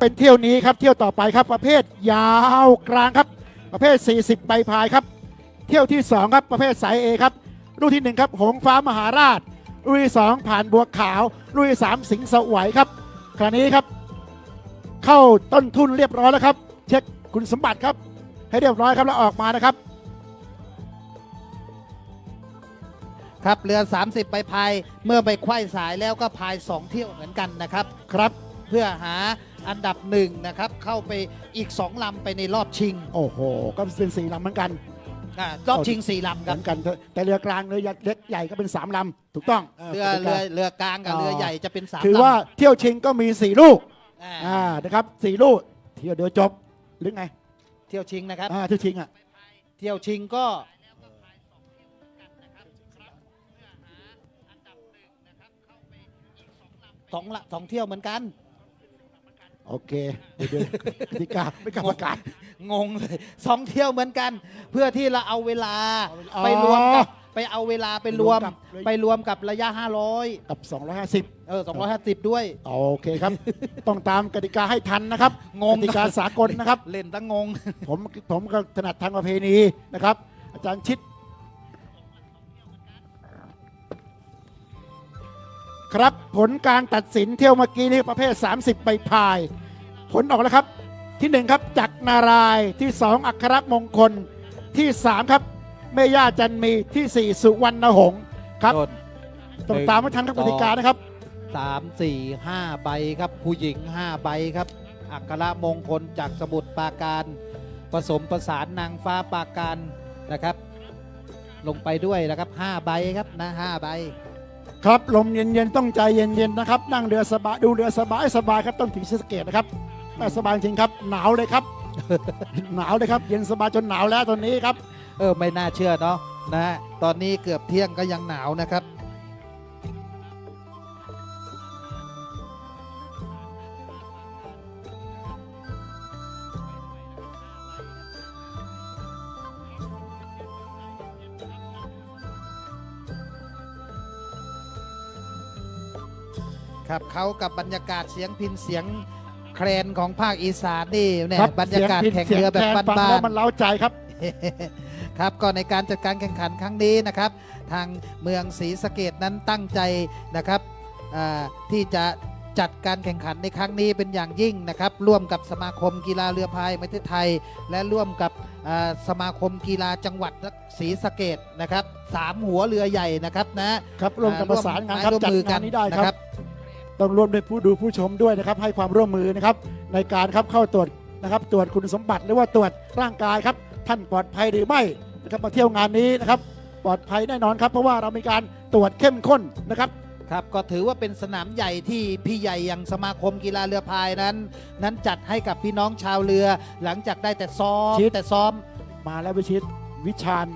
เป็นเที่ยวนี้ครับเที่ยวต่อไปครับประเภทยาวกลางครับ ประเภท 40ใบพายครับ เที่ยวที่ 2 ครับประเภทสายเอครับรุ่นที่ 1 ครับหงฟ้ามหาราชรุ่นที่2ผ่านบัวขาวรุ่นที่3สิงห์สวัยครับขณะนี้ครับ เข้าต้นทุนเรียบร้อยแล้วครับ เช็คคุณสมบัติครับ ให้เรียบร้อยครับแล้วออกมานะครับ ครับเรือ 30 ไปพายเมื่อไปไขว้สายแล้วก็พาย 2 เที่ยวเหมือนกันนะครับ ครับเพื่อหา อันดับหนึ่งนะครับ เข้าไปอีก 2 ลำไปในรอบชิงโอ้โห ก็เป็นสี่ลำเหมือนกัน อ่ารอบชิง 4 ลำเหครัมืบอนกัน แต่เรือกลางเรือเล็กใหญ่ก็เป็นสามลำถูกต้องเรือเรือเรือกลางกับเรือใหญ่จะเป็น3คือลำว่าเที่ยวชิงก็มีสี่ลูกอ่าอ่านะครับสี่ลูกเที่ยวเดียวจบหรือไงเที่ยวชิงนะครับ อ่าเที่ยวชิงอะเที่ยวชิงก็สองละสองเที่ยวเหมือนกัน โอเคเดี๋ยวเดี๋ยวกติกาไม่กรรมการงงเลยสองเที่ยวเหมือนกัน เพื่อที่เราเอาเวลาอ๋อไปรวมกับไปเอาเวลาไปรวมรวมกับ ไปรวมกับระยะ 500กับ 250 เออ250 ด้วย โอเคครับ ต้องตามกติกาให้ทันนะครับงง กติกาสากลนะครับ เล่นตั้งงง ผมผมก็ถนัดทางประเพณีนะครับ อาจารย์ชิด ครับผลการตัดสินเที่ยวเมื่อกี้นี้ประเภท 30ใบพาย ผลออกแล้วครับที่1ครับจักรนารายณ์ที่2อัครมงคลที่3ครับเมย่าจันมีที่4สุวรรณหงษ์ครับต้นต้องตามให้ทันครับกติกานะครับ สามสี่ห้าใบครับ ผู้หญิง5ใบครับ อัครมงคลจากสมุทรปราการผสมประสานนางฟ้าปราการนะครับ ลงไปด้วยนะครับ5ใบครับนะ5ใบ ครับลมเย็นๆต้องใจเย็นๆนะครับ นั่งเรือสบายดูเรือสบายสบายครับต้องถึงศรีสะเกตนะครับแม่สบายจริงครับหนาวเลยครับ หนาวเลยครับเย็นสบายจนหนาวแล้วตอนนี้ครับ เออไม่น่าเชื่อเนาะนะฮะตอนนี้เกือบเที่ยงก็ยังหนาวนะครับ ครับเขากับบรรยากาศเสียงพินเสียงแครนของภาคอีสานนี่เนี่ยครับบรรยากาศสีแข่งพิณเรือแบบสียงบ้แคนฟังาแล้นวมันเล้าใจครับๆครับก็ในการจัดการแข่งขันครั้งนี้นะครับ ทางเมืองศรีสะเกดนั้นตั้งใจนะครับอ่าที่จะจัดการแข่งขันในครั้งนี้เป็นอย่างยิ่งนะครับ ร่วมกับสมาคมกีฬาเรือพายประเทศไทย และร่วมกับอ่าสมาคมกีฬาจังหวัดศรีสะเกดนะครับสามหัวเรือใหญ่นะครับนะครับร่วมกันประสานงานครับร่วมจัดมือกังานนนี้ได้นะคครัรับบ ต้องร่วมด้วยผู้ดูผู้ชมด้วยนะครับ ให้ความร่วมมือนะครับ ในการครับเข้าตรวจนะครับตรวจคุณสมบัติหรือว่าตรวจร่างกายครับ ท่านปลอดภัยหรือไม่นะครับมาเที่ยวงานนี้นะครับ ปลอดภัยแน่นอนครับเพราะว่าเรามีการตรวจเข้มข้นนะครับครับก็ถือว่าเป็นสนามใหญ่ที่พี่ใหญ่อย่างสมาคมกีฬาเรือพายนั้น นั้นจัดให้กับพี่น้องชาวเรือ หลังจากได้แต่ซ้อมชิด แต่ซ้อม มาแล้ววิชิตวิชาญ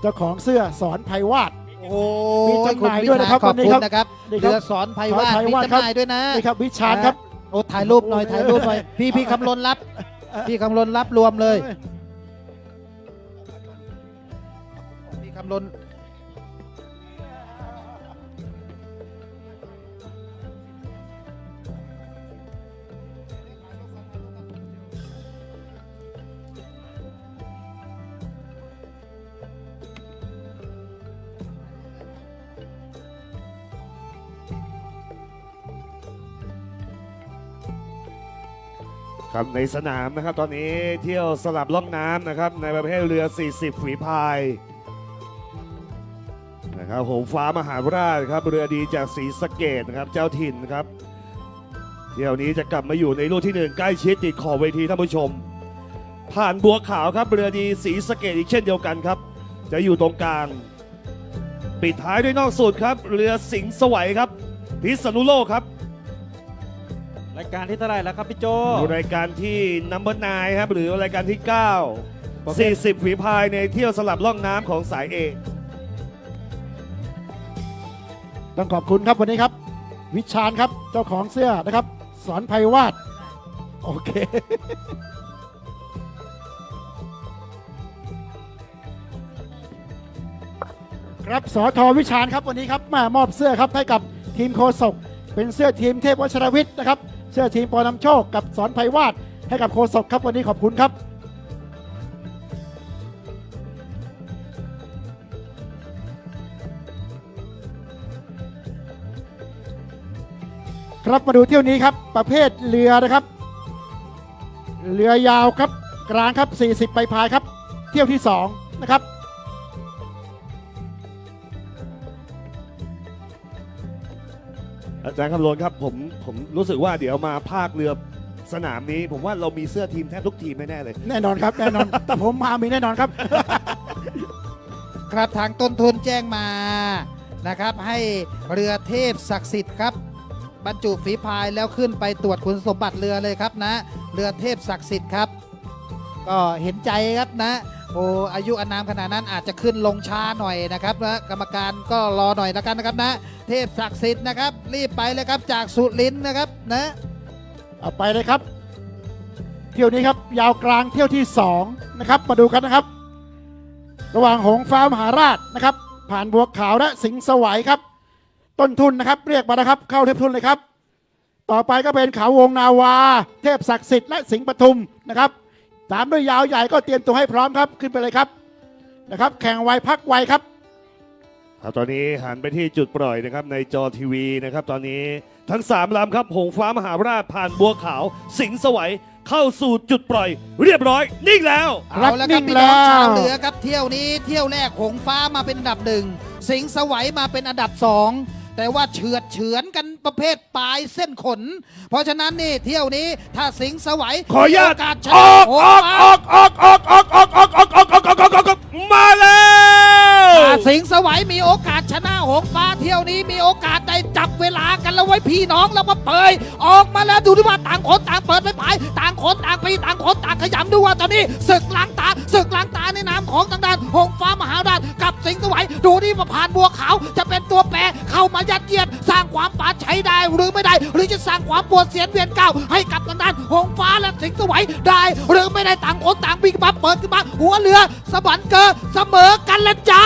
เจ้าของเสื้อสอนไพวาด โอ้มีจำหน่ายด้วยนะครับขอบวันนี้คุครัณบ นะครับ นี่ครับเรือสอนไพวาดสอนไพมีวาดจำครัหบน่ายด้วยนะนี่ครับวิชาญครับ โอ้ถ่ายรูปหน่อยถ่ายรูปหน่อยพี่พี่คำลนรับ พี่คำลนรับรวมเลย พี่คำลน ครับในสนามนะครับ ตอนนี้เที่ยวสลับล่องน้ำนะครับ ในประเภทเรือ 40 ฝีพายนะครับหงฟ้ามหาราชครับ เรือดีจากศรีสะเกดนะครับ เจ้าถิ่นครับ เที่ยวนี้จะกลับมาอยู่ในรุ่นที่หนึ่งใกล้ชิดติดขอบเวทีท่านผู้ชม ผ่านบัวขาวครับ เรือดีศรีสะเกดอีกเช่นเดียวกันครับ จะอยู่ตรงกลาง ปิดท้ายด้วยนอกสุดครับ เรือสิงห์สวัยครับ พิษณุโลกครับ รายการที่เท่าไหร่แล้วครับพี่โจรายการที่นัมเบอร์นครับหรือรายการที่ประเภท9 40ฝีพายในเที่ยวสลับล่องน้ำของสายเอกต้องขอบคุณครับวันนี้ครับ วิชาญครับเจ้าของเสื้อนะครับ สอนไพวาดโอเค ครับสอทอวิชาญครับวันนี้ครับมามอบเสื้อครับให้กับทีมโคศกเป็นเสื้อทีมเทพวชรวิทย์นะครับเสื้อทีมปอนำโชคกับสอนไพวาดให้กับโคศกครับวันนี้ขอบคุณครับครับมาดูเที่ยวนี้ครับประเภทเรือนะครับ เรือยาวครับกลางครับ 40ใบพายครับ เที่ยวที่ 2 นะครับ อาจารย์คำลนครับผมผมรู้สึกว่าเดี๋ยวมาภาคเรือสนามนี้ ผมว่าเรามีเสื้อทีมแทบทุกทีมแน่ๆเลย แน่นอนครับแน่นอน แต่ผมมามีแน่นอนครับ ครับทางต้นทุนแจ้งมานะครับ ให้เรือเทพศักดิ์สิทธิ์ครับ บรรจุฝีพายแล้วขึ้นไปตรวจคุณสมบัติเรือเลยครับนะ เรือเทพศักดิ์สิทธิ์ครับ ก็เห็นใจครับนะโอ้อายุอานามขนาดนั้นอาจจะขึ้นลงช้าหน่อยนะครับนะกรรมการก็รอหน่อยแล้วกันนะครับนะ เทพศักดิ์สิทธิ์นะครับ รีบไปเลยครับจากสุรินทร์นะครับนะเอาไปเลยครับ เที่ยวนี้ครับยาวกลางเที่ยวที่2นะครับมาดูกันนะครับ ระหว่างหงฟ้ามหาราชนะครับ ผ่านบัวขาวและสิงห์สวัยครับ ต้นทุนนะครับเรียกมานะครับ เข้าเทพทุนเลยครับ ต่อไปก็เป็นเขาวงนาวา เทพศักดิ์สิทธิ์และสิงห์ปทุมนะครับตามด้วยยาวใหญ่ก็เตรียมตัวให้พร้อมครับขึ้นไปเลยครับนะครับ แข่งไวพักไวครับ ครับตอนนี้หันไปที่จุดปล่อยนะครับในจอทีวีนะครับตอนนี้ทั้ง3ลำครับหงฟ้ามหาราชผ่านบัวขาว สิงห์สวัยเข้าสู่จุดปล่อย เรียบร้อย นิ่งแล้วครับเอาละครับนิ่งพี่น้องแล้ว ชาวเรือครับเที่ยวนี้เที่ยวแรกหงฟ้ามาเป็นอันดับหนึ่งสิงห์สวัยมาเป็นอันดับสองแต่ว่าเฉือดเฉือนกันประเภทปลายเส้นขน เพราะฉะนั้นนี่เที่ยวนี้ถ้าสิงห์สวัยขออนุญาตมีโกาสชอนะอกหองอกฟ้าออกออกออกออกออกอ สิงห์สวัยมีโอกาสชนะหงฟ้าเที่ยวนี้มีโอกาสได้จับเวลากันแล้วไว้พี่น้องแล้วมาเปยออกมาแล้วดูดิว่าต่างคนต่างเปิดไปผายต่างคนต่างปีต่างคนต่างขยำดูว่าตอนนี้ศึกล้างตาศึกล้างตาในนามของทางด้านหงฟ้ามหาราชกับสิงห์สวัยดูนี่มาผ่านบัวขาวจะเป็นตัวแปรเข้ามายัดเยียดสร้างความปาดใช้ได้หรือไม่ได้ หรือจะสร้างความปวดเสียนเวียนเก้าให้กับทางด้านหง ฟ้าและสิงสวัยได้ หรือไม่ได้ต่างคนต่างปีขึ้นมาเปิดขึ้นมาหัวเรือสะบันเกอเสมอกันละจ้า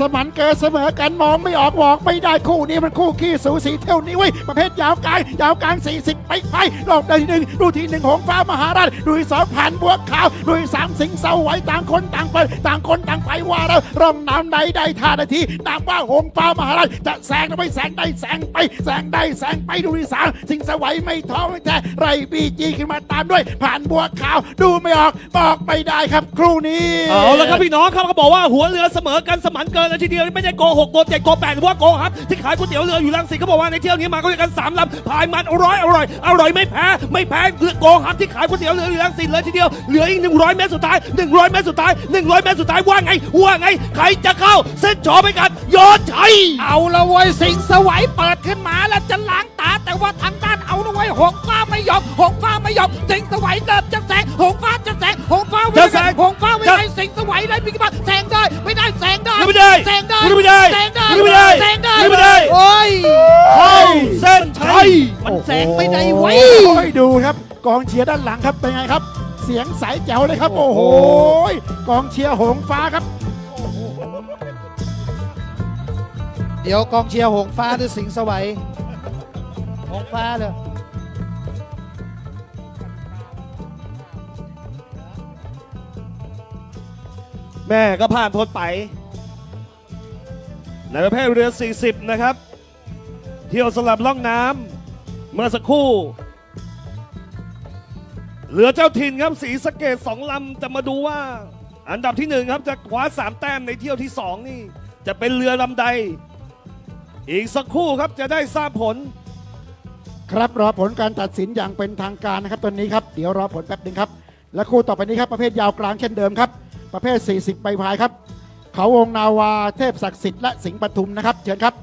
สมันเกิดเสมอกันมองไม่ออกบอกไม่ได้คู่นี้มันคู่ขี้สูสีเท่านี้เว้ยประเภทยาวกลางยาวกลาง 40 ไปไปรอบที่หนึ่งรูที่หนึ่งหงฟ้ามหาราชรูที่สองผ่านบัวขาวรูที่สามสิงเสาไว้ต่างคนต่างไปต่างคนต่างไปว่าแล้วร่องน้ำใดได้ท่านาทีตามว่าหงฟ้ามหาราชจะแซงไปแซงได้แซงไปแซงได้แซงไปรูที่สามสิงเสาไว้ไม่ท้อไม่แท้ไรบีจีขึ้นมาตามด้วยผ่านบัวขาว ดูไม่ออกบอกไม่ได้ครับครู่นี้เอาละครับพี่น้องครับเขาบอกว่าหัวเรือเสมอกันสมันเกินเลยทีเดียวไม่ใช่โกหกโกเจ็ดโกแปดหรือว่าโกครับที่ขายก๋วยเตี๋ยวเรืออยู่ลังสิตเขาบอกว่าในเที่ยวนี้มาเขาเรียกกันสามลำพายมันอร่อยอร่อยอร่อยไม่แพ้ไม่แพ้เรือโกครับที่ขายก๋วยเตี๋ยวเรืออยู่ลังสิตเลยทีเดียวเหลืออีก100เมตรสุดท้าย100เมตรสุดท้าย100เมตรสุดท้ายว่าไงว่าไงใครจะเข้าเส้นชอไปกันยอดชัยเอาละเว้ยสิงห์สวัยเปิดขึ้นมาแล้วจะล้างตาแต่ว่าทางด้านเอาละเว้ยหงฟ้าไม่ยอมหงฟ้าไม่ยอมสิงห์สวัยเริ่มจะแซงหงฟ้าจะแซงหงฟ้าไม่จะแซได้งหงฟ้าไม่จะได้สิงห์สวัยได้พี่มาแซงได้ไม่ได้แซงได้ไม่ได้แซงได้ไม่ได้แซงได้ไม่ได้แซงได้ไม่ได้โอ้ยเข้าเส้นชัยมันแซงไม่ได้เว้ยโอ้ยดูครับกองเชียร์ด้านหลังครับเป็นไงครับ เสียงใสแจ๋วเลยครับโอ้โหกองเชียร์หงฟ้าครับเดี๋ยวกองเชียร์หงฟ้าหรือสิงห์สวัย หงฟ้าเลยแม่ก็ผ่านพ้นไป ในประเภทเรือ 40 นะครับ เที่ยวสลับล่องน้ำเมื่อสักครู่เรือเจ้าถิ่นครับสีสะเกตสองลำจะมาดูว่า อันดับที่หนึ่งครับจะคว้าสามแต้มในเที่ยวที่สองนี่ จะเป็นเรือลำใด อีกสักครู่ครับจะได้ทราบผล ครับรอผลการตัดสินอย่างเป็นทางการนะครับตอนนี้ครับเดี๋ยวรอผลแป๊บหนึ่งครับ และคู่ต่อไปนี้ครับประเภทยาวกลางเช่นเดิมครับ ประเภท 40 ใบพายครับ เขาวงนาวาเทพศักดิ์สิทธิ์และสิงห์ปทุมนะครับเชิญครับ